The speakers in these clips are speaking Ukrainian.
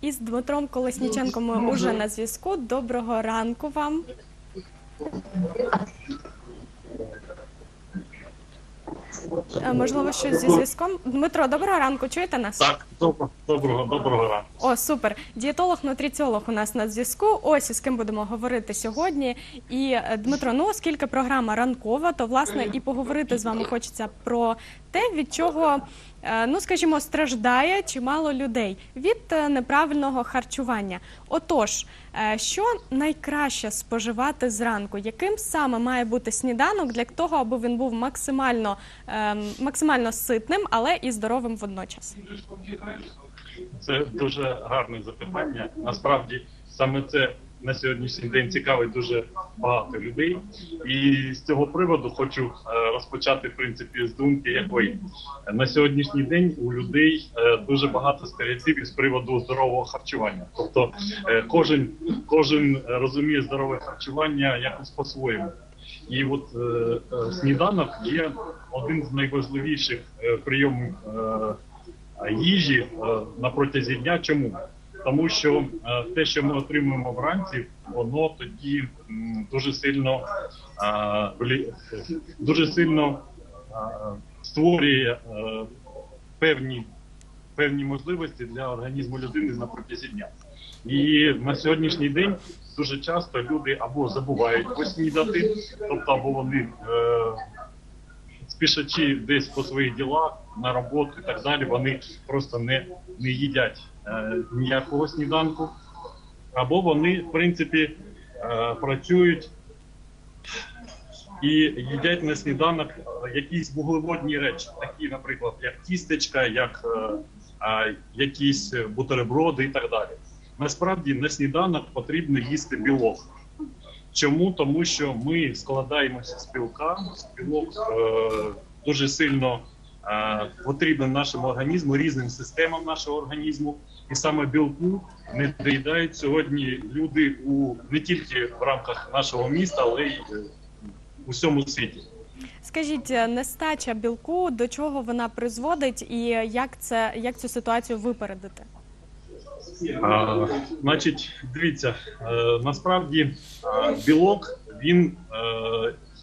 І з Дмитром Колесніченком ми уже на зв'язку. Доброго ранку вам. Е, Можливо, щось зі зв'язком. Дмитро, доброго ранку. Чуєте нас? Так, доброго, доброго, доброго ранку. О, супер. Дієтолог, нутриціолог у нас на зв'язку. Ось із ким будемо говорити сьогодні. І е, Дмитро, ну оскільки програма ранкова, то власне і поговорити з вами хочеться про те, від чого, ну скажімо, страждає чимало людей від е, неправильного харчування. Отож, е, що найкраще споживати зранку? Яким саме має бути сніданок для того, аби він був максимально, ем, максимально ситним, але і здоровим водночас? Це дуже гарне запитання. Насправді саме це на сьогоднішній день цікавить дуже багато людей. І з цього приводу хочу е, розпочати в принципі з думки, якої на сьогоднішній день у людей е, дуже багато стереотипів з приводу здорового харчування. Тобто е, кожен кожен розуміє здорове харчування якось по-своєму. І от е, сніданок є один з найважливіших прийомів. Е, їжі е, на протязі дня. Чому? Тому що е, те, що ми отримуємо вранці, воно тоді дуже сильно е, дуже сильно е, створює певні, певні можливості для організму людини на протязі дня. І на сьогоднішній день дуже часто люди або забувають поснідати, тобто або вони е, спішачи десь по своїх ділах на роботу і так далі, вони просто не, не їдять ніякого сніданку, або вони, в принципі, е, працюють і їдять на сніданок е, якісь вуглеводні речі, такі, наприклад, як тістечка, як е, е, якісь бутерброди і так далі. Насправді на сніданок потрібно їсти білок. Чому? Тому що ми складаємося з білка. Білок е, дуже сильно потрібен нашому організму, різним системам нашого організму. І саме білку не доїдають сьогодні люди у не тільки в рамках нашого міста, але й е, у всьому світі. Скажіть, е, нестача білку, до чого вона призводить, і як це як цю ситуацію випередити? А, значить, дивіться, е, насправді білок він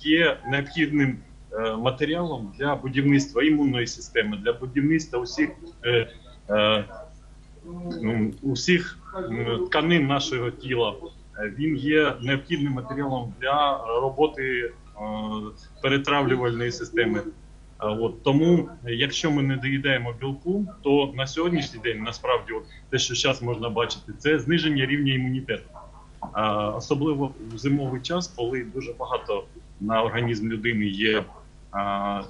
є необхідним матеріалом для будівництва імунної системи, для будівництва усіх, е, е, ну, усіх тканин нашого тіла. Е, Він є необхідним матеріалом для роботи е, перетравлювальної системи. От тому, якщо ми не доїдаємо білку, то на сьогоднішній день насправді от, те, що зараз можна бачити, це зниження рівня імунітету. Особливо в зимовий час, коли дуже багато на організм людини є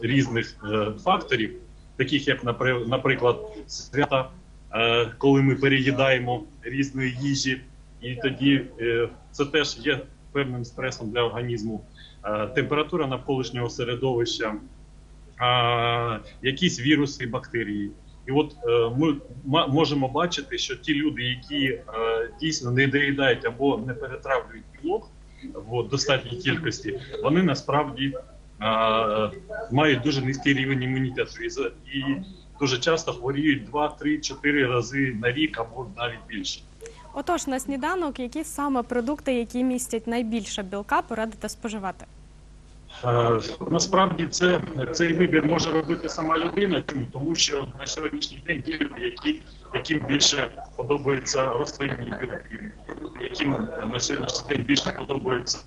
різних е, факторів, таких як, напри- наприклад, свята, е, коли ми переїдаємо різної їжі, і тоді е, це теж є певним стресом для організму. Температура навколишнього середовища якісь віруси бактерії. І от ми можемо бачити, що ті люди, які дійсно не доїдають або не перетравлюють білок в достатній кількості, вони насправді мають дуже низький рівень імунітету і, і дуже часто хворіють 2, 3, 4 рази на рік або навіть більше. Отож, на сніданок, які саме продукти, які містять найбільше білка, порадите споживати? Е, Насправді це цей вибір може робити сама людина, тому що на сьогоднішній день є люди, які яким більше подобаються рослинні білки, яким на сьогоднішній день більше подобаються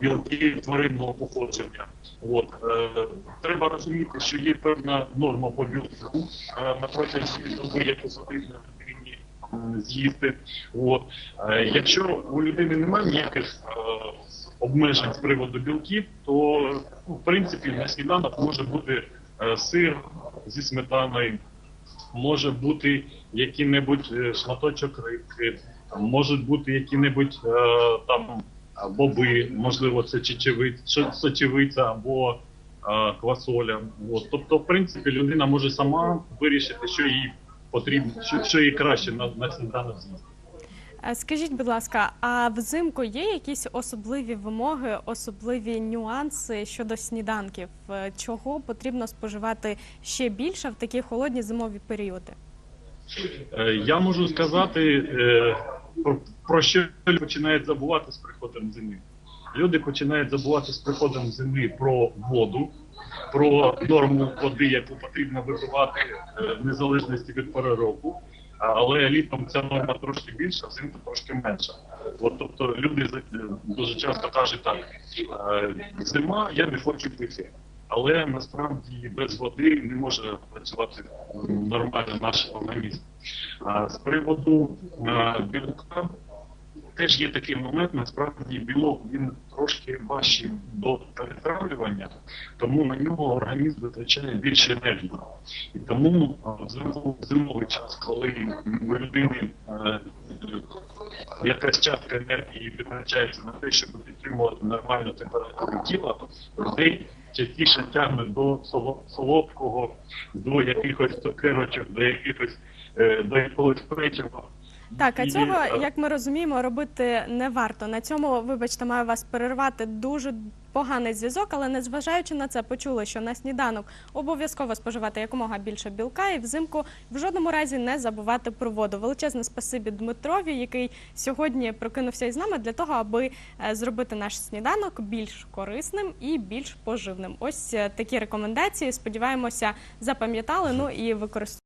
білки тваринного походження. От е, треба розуміти, що є певна норма по білку е, на протязі доби, яку потрібно людині з'їсти. От е, якщо у людини немає ніяких обмежень з приводу білків, то ну, в принципі на сніданок може бути сир зі сметаною, може бути який-небудь шматочок рибки, можуть бути які-небудь там боби, можливо, це сочевиця або квасоля. От. Тобто, в принципі, людина може сама вирішити, що їй потрібно, що, що їй краще на, на сніданок з'їсти. Е, Скажіть, будь ласка, а взимку є якісь особливі вимоги, особливі нюанси щодо сніданків? Е, Чого потрібно споживати ще більше в такі холодні зимові періоди? Е, Я можу сказати, про, що люди починають забувати з приходом зими. Люди починають забувати з приходом зими про воду, про норму води, яку потрібно випивати е, в незалежності від пори року. Але літом ця норма трошки більша, взимку трошки менша. От, тобто люди дуже часто кажуть так: е, зима, я не хочу пити. Але насправді без води не може працювати нормально наш організм. З приводу е, білка теж є такий момент, насправді білок він трошки важчий до перетравлювання, тому на нього організм витрачає більше енергії. І тому в зимовий, час, коли у людини е, якась частка енергії витрачається на те, щоб підтримувати нормальну температуру тіла, людей частіше тягне до соло- солодкого, до якихось цукерочок, до якихось е, до якогось печива. Так, а І, цього, е, як ми розуміємо, робити не варто. На цьому, вибачте, маю вас перервати. Дуже поганий зв'язок, але незважаючи на це, почули, що на сніданок обов'язково споживати якомога більше білка і взимку в жодному разі не забувати про воду. Величезне спасибі Дмитрові, який сьогодні прокинувся із нами для того, аби е, зробити наш сніданок більш корисним і більш поживним. Ось е, такі рекомендації. Сподіваємося, запам'ятали. Ну і використовуємо.